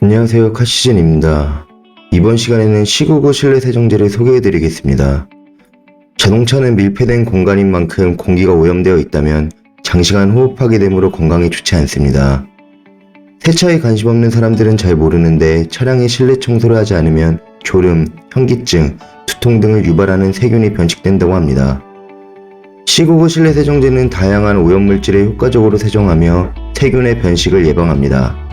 안녕하세요 카시즌입니다. 이번 시간에는 시구구 실내 세정제를 소개해드리겠습니다. 자동차는 밀폐된 공간인 만큼 공기가 오염되어 있다면 장시간 호흡하게 되므로 건강에 좋지 않습니다. 세차에 관심 없는 사람들은 잘 모르는데 차량의 실내 청소를 하지 않으면 졸음, 현기증, 두통 등을 유발하는 세균이 변식된다고 합니다. 시구구 실내 세정제는 다양한 오염물질을 효과적으로 세정하며 세균의 변식을 예방합니다.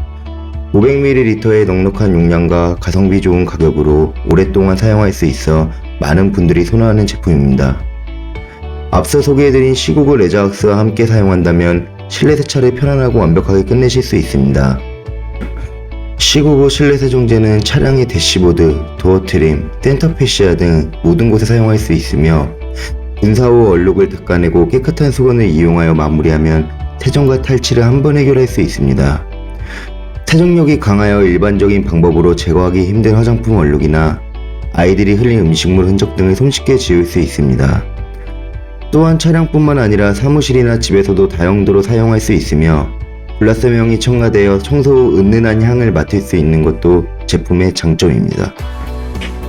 500ml의 넉넉한 용량과 가성비 좋은 가격으로 오랫동안 사용할 수 있어 많은 분들이 선호하는 제품입니다. 앞서 소개해드린 시구글 레저악스와 함께 사용한다면 실내 세차를 편안하고 완벽하게 끝내실 수 있습니다. 시구구 실내 세정제는 차량의 대시보드, 도어 트림, 센터 패시아 등 모든 곳에 사용할 수 있으며 분사 후 얼룩을 닦아내고 깨끗한 수건을 이용하여 마무리하면 세정과 탈취를 한 번 해결할 수 있습니다. 세정력이 강하여 일반적인 방법으로 제거하기 힘든 화장품 얼룩이나 아이들이 흘린 음식물 흔적 등을 손쉽게 지울 수 있습니다. 또한 차량뿐만 아니라 사무실이나 집에서도 다용도로 사용할 수 있으며 블라스명이 첨가되어 청소 후 은은한 향을 맡을 수 있는 것도 제품의 장점입니다.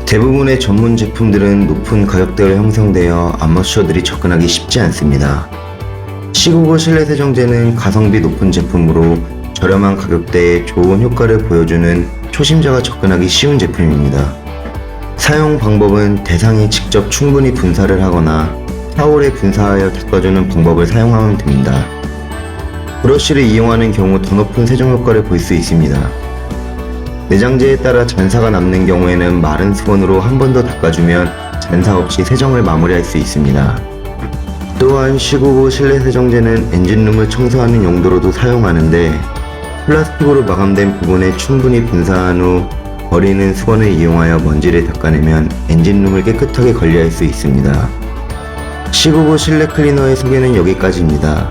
대부분의 전문 제품들은 높은 가격대로 형성되어 아마추어들이 접근하기 쉽지 않습니다. 시구고 실내 세정제는 가성비 높은 제품으로 저렴한 가격대에 좋은 효과를 보여주는 초심자가 접근하기 쉬운 제품입니다. 사용 방법은 대상이 직접 충분히 분사를 하거나 타올에 분사하여 닦아주는 방법을 사용하면 됩니다. 브러쉬를 이용하는 경우 더 높은 세정 효과를 볼 수 있습니다. 내장재에 따라 잔사가 남는 경우에는 마른 수건으로 한 번 더 닦아주면 잔사 없이 세정을 마무리할 수 있습니다. 또한 시구구 실내 세정제는 엔진룸을 청소하는 용도로도 사용하는데 플라스틱으로 마감된 부분에 충분히 분사한 후 버리는 수건을 이용하여 먼지를 닦아내면 엔진룸을 깨끗하게 관리할 수 있습니다. 시구구 실내 클리너의 소개는 여기까지입니다.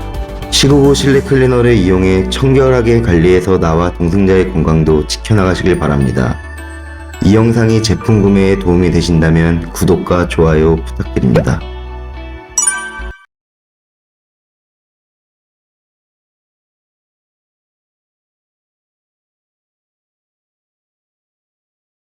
시구구 실내 클리너를 이용해 청결하게 관리해서 나와 동승자의 건강도 지켜나가시길 바랍니다. 이 영상이 제품 구매에 도움이 되신다면 구독과 좋아요 부탁드립니다.